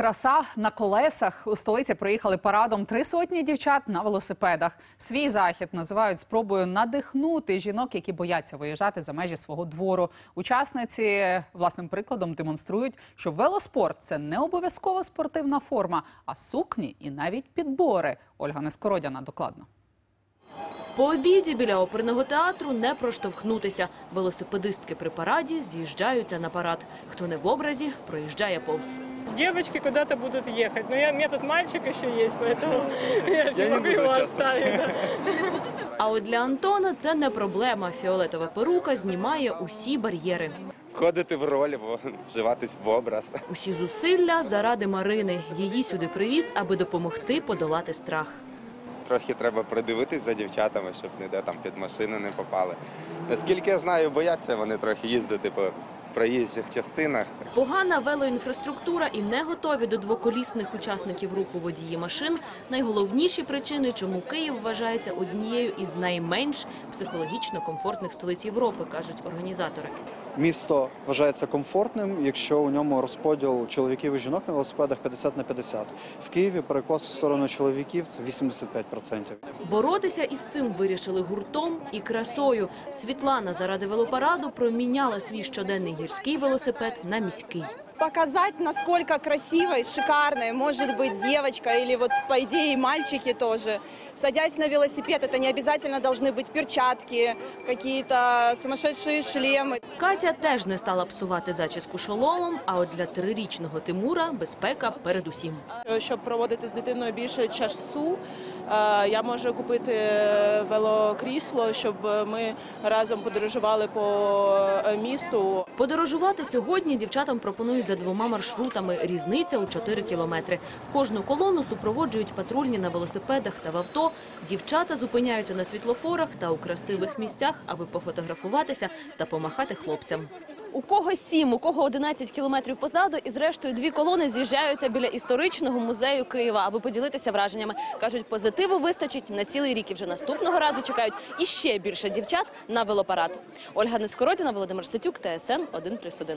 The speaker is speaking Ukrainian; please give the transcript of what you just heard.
Краса на колесах у столиці приїхали парадом три сотні дівчат на велосипедах. Свій захід називають спробою надихнути жінок, які бояться виїжджати за межі свого двору. Учасниці власним прикладом демонструють, що велоспорт це не обов'язково спортивна форма, а сукні і навіть підбори. Ольга Нескородяна докладно. По обіді біля оперного театру не проштовхнутися. Велосипедистки при параді з'їжджаються на парад. Хто не в образі, проїжджає повз. Девочки куда-то будут ехать. Но я, у меня тут мальчик еще есть, поэтому я, не могу его оставить. да. А от для Антона це не проблема. Фіолетова перука знімає усі бар'єри. входити в роль, бо вживатись в образ. Усі зусилля заради Марини. Її сюди привіз, аби допомогти подолати страх. Трохи треба придивитись за дівчатами, щоб ніде там під машини не попали. Наскільки я знаю, бояться вони трохи їздити по проїжджих частинах. Погана велоінфраструктура і не готові до двоколісних учасників руху водії машин – найголовніші причини, чому Київ вважається однією із найменш психологічно комфортних столиць Європи, кажуть організатори. Місто вважається комфортним, якщо у ньому розподіл чоловіків і жінок на велосипедах 50 на 50. В Києві перекос в сторону чоловіків це 85%. Боротися із цим вирішили гуртом і красою. Світлана заради велопараду проміняла свій щоденний гірський велосипед на міський показать, насколько красивой, шикарной может быть девочка или вот по идее и мальчики тоже. Садясь на велосипед, это не обязательно должны быть перчатки, какие-то сумасшедшие шлемы. Катя теж не стала псувати зачіску шоломом, а от для трирічного Тимура безпека передусім. Щоб проводити з дитиною більше часу, е, я можу купити велокрісло, щоб ми разом подорожували по е, місту. Подорожувати сьогодні дівчатам пропонують за двома маршрутами. Різниця у 4 кілометри. Кожну колону супроводжують патрульні на велосипедах та в авто. Дівчата зупиняються на світлофорах та у красивих місцях, аби пофотографуватися та помахати хлопцям. У кого сім, у кого 11 кілометрів позаду, і зрештою дві колони з'їжджаються біля історичного музею Києва, аби поділитися враженнями. Кажуть, позитиву вистачить на цілий рік. І вже наступного разу чекають іще більше дівчат на велопарад. Ольга Нескоротіна, Володимир Сетюк, ТСН 1+,1.